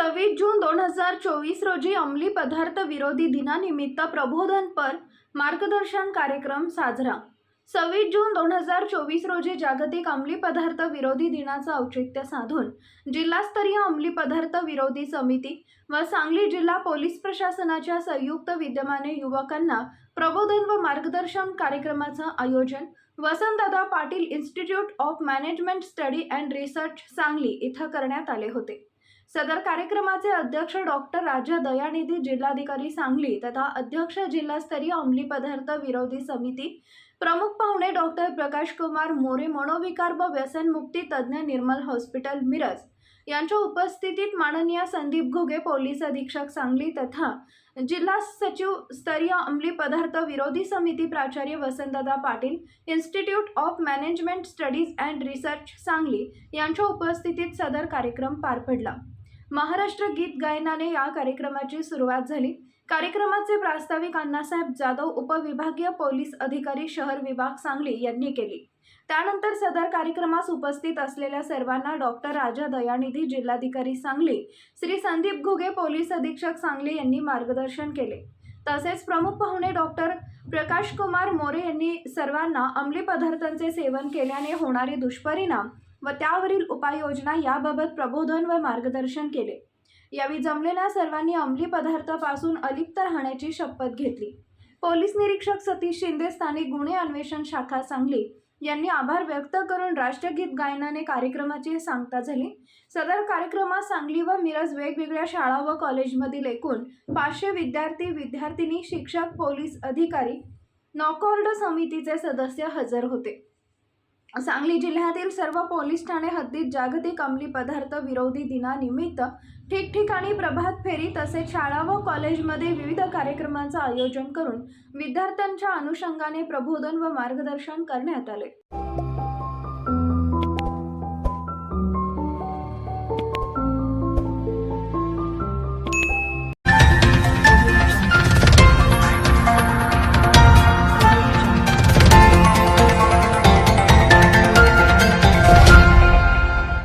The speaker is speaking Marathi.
सव्वीस जून दोन हजार चोवीस रोजी अंमली पदार्थ विरोधी दिनानिमित्त प्रबोधनपर मार्गदर्शन कार्यक्रम साजरा. सव्वीस जून दोन हजार चोवीस रोजी जागतिक अंमली पदार्थ विरोधी दिनाचं औचित्य साधून जिल्हास्तरीय अंमली पदार्थ विरोधी समिती व सांगली जिल्हा पोलीस प्रशासनाच्या संयुक्त विद्यमाने युवकांना प्रबोधन व मार्गदर्शन कार्यक्रमाचं आयोजन Vasantdada Patil institute of management study and research Sangli इथं करण्यात आले होते. सदर कार्यक्रमाचे अध्यक्ष डॉक्टर राजा दयानिधी जिल्हाधिकारी सांगली तथा अध्यक्ष जिल्हास्तरीय अंमली पदार्थ विरोधी समिती प्रमुख पाहुणे डॉक्टर प्रकाश कुमार मोरे मनोविकार व व्यसनमुक्ती तज्ज्ञ निर्मल हॉस्पिटल मिरज. यांच्या उपस्थितीत माननीय संदीप घुगे पोलीस अधीक्षक सांगली तथा जिल्हा सचिव स्तरीय अंमली पदार्थ विरोधी समिती प्राचार्य Vasantdada Patil institute of management studies and research Sangli यांच्या उपस्थितीत सदर कार्यक्रम पार पडला. महाराष्ट्र गीत गायनाने या कार्यक्रमाची सुरुवात झाली. कार्यक्रमाचे प्रास्ताविक अण्णासाहेब जाधव उपविभागीय पोलीस अधिकारी शहर विभाग सांगली यांनी केली. त्यानंतर सदर कार्यक्रमास उपस्थित असलेल्या सर्वांना डॉक्टर राजा दयानिधी जिल्हाधिकारी सांगली श्री संदीप घुगे पोलीस अधीक्षक सांगली यांनी मार्गदर्शन केले. तसेच प्रमुख पाहुणे डॉक्टर प्रकाश कुमार मोरे यांनी सर्वांना अंमली पदार्थांचे सेवन केल्याने होणारे दुष्परिणाम व त्यावरील उपाययोजना याबाबत प्रबोधन व मार्गदर्शन केले. यावेळी जमलेल्या सर्वांनी अंमली पदार्थापासून अलिप्त राहण्याची शपथ घेतली. पोलीस निरीक्षक सतीश शिंदे स्थानिक गुन्हे अन्वेषण शाखा सांगली यांनी आभार व्यक्त करून राष्ट्रगीत गायनाने कार्यक्रमाची सांगता झाली. सदर कार्यक्रमात सांगली व मिरज वेगवेगळ्या शाळा व कॉलेजमधील एकूण पाचशे विद्यार्थी विद्यार्थिनी शिक्षक पोलीस अधिकारी नॉकॉर्ड समितीचे सदस्य हजर होते. सांगली जिल्ह्यातील सर्व पोलीस ठाणे हद्दीत जागतिक अंमली पदार्थ विरोधी दिनानिमित्त ठिकठिकाणी प्रभात फेरी तसेच शाळा व कॉलेजमध्ये विविध कार्यक्रमांचं आयोजन करून विद्यार्थ्यांच्या अनुषंगाने प्रबोधन व मार्गदर्शन करण्यात आले.